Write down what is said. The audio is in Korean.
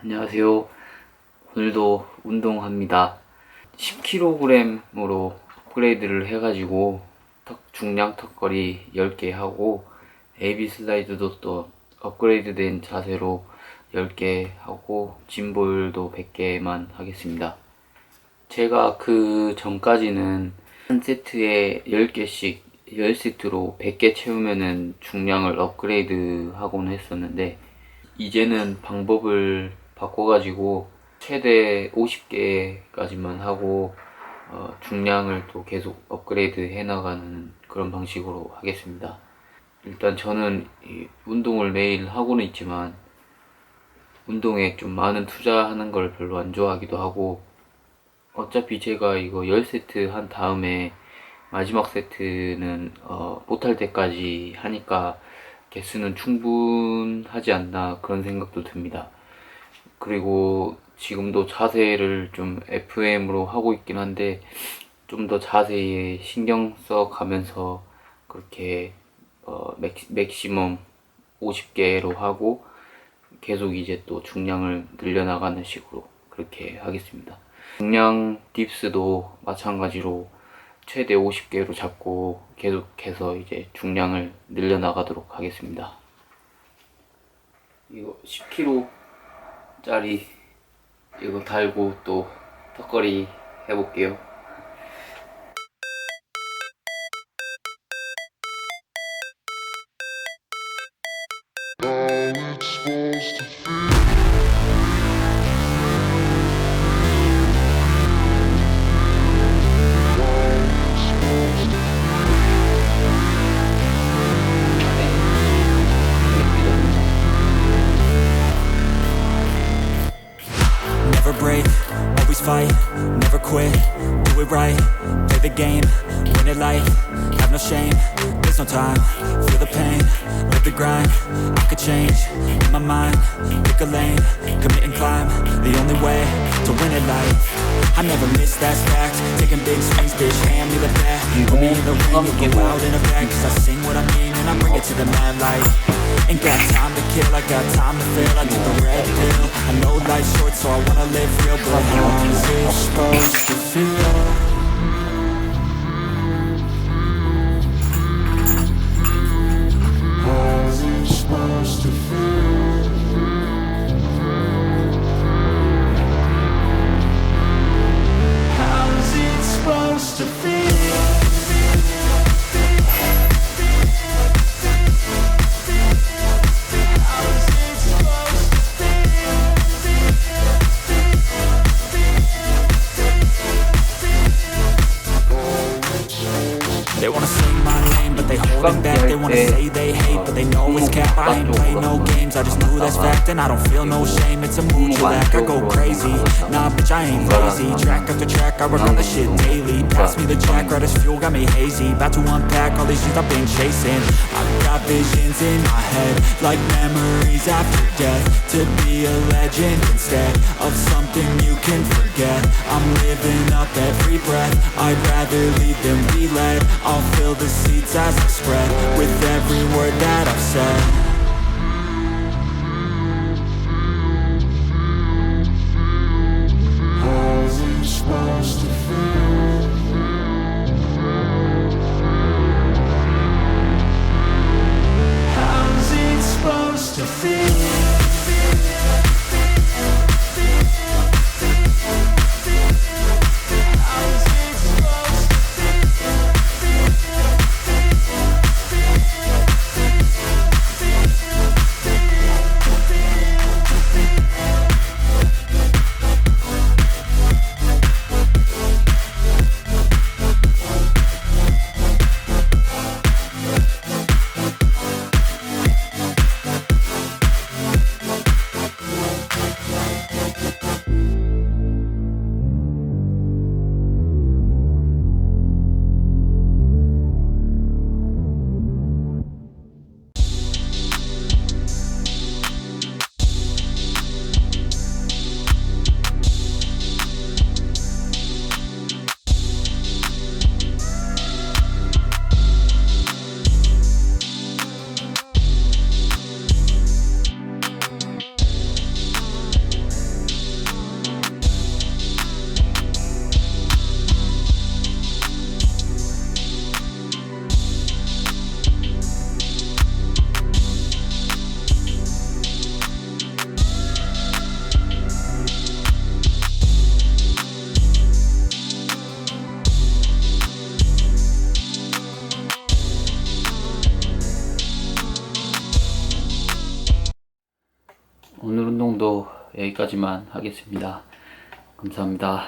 안녕하세요. 오늘도 운동합니다. 10kg으로 업그레이드를 해가지고 턱, 중량 턱걸이 10개 하고 AB 슬라이드도 또 업그레이드 된 자세로 10개 하고 짐볼도 100개만 하겠습니다. 제가 그 전까지는 한 세트에 10개씩 10세트로 100개 채우면은 중량을 업그레이드 하곤 했었는데 이제는 방법을 바꿔가지고 최대 50개까지만 하고 어, 중량을 또 계속 업그레이드 해나가는 그런 방식으로 하겠습니다. 일단 저는 이 운동을 매일 하고는 있지만 운동에 좀 많은 투자하는 걸 별로 안 좋아하기도 하고 어차피 제가 이거 10세트 한 다음에 마지막 세트는 어, 못할 때까지 하니까 개수는 충분하지 않나 그런 생각도 듭니다. 그리고 지금도 자세를 좀 FM으로 하고 있긴 한데 좀 더 자세에 신경 써 가면서 그렇게 어, 맥, 맥시멈 50개로 하고 계속 이제 또 중량을 늘려나가는 식으로 그렇게 하겠습니다. 중량 딥스도 마찬가지로 최대 50개로 잡고 계속해서 이제 중량을 늘려나가도록 하겠습니다. 이거 10kg 짜리 이거 달고 또 턱걸이 해볼게요. Fight, never quit, do it right, play the game, win it life, have no shame, there's no time, feel the pain, live the grind, I could change, in my mind, pick a lane, commit and climb, I never miss that fact, taking big swings, bitch, hand me the bat, put me in the ring, you go out in a bag, cause I sing what I mean and I bring it to the mad light. Ain't got time to kill, I got time to feel. I took the red pill. I know life's short so I wanna live real. But how's it supposed to feel? My name, but they hold it back. They wanna say they hate, but they know it's cap. I ain't play no games, I just knew that's fact, and I don't feel no shame. It's a mood you lack. I go crazy, nah, bitch, I ain't lazy. Track after track, I work on this shit daily. Pass me the jack, right as fuel, got me hazy. About to unpack all these things I've been chasing. I've got visions in my head, like memories after death. To be a legend instead of something you can forget. I'm living up every breath. I'd rather leave than be led. I'll fill the seats as I spread with 방송도 여기까지만 하겠습니다. 감사합니다.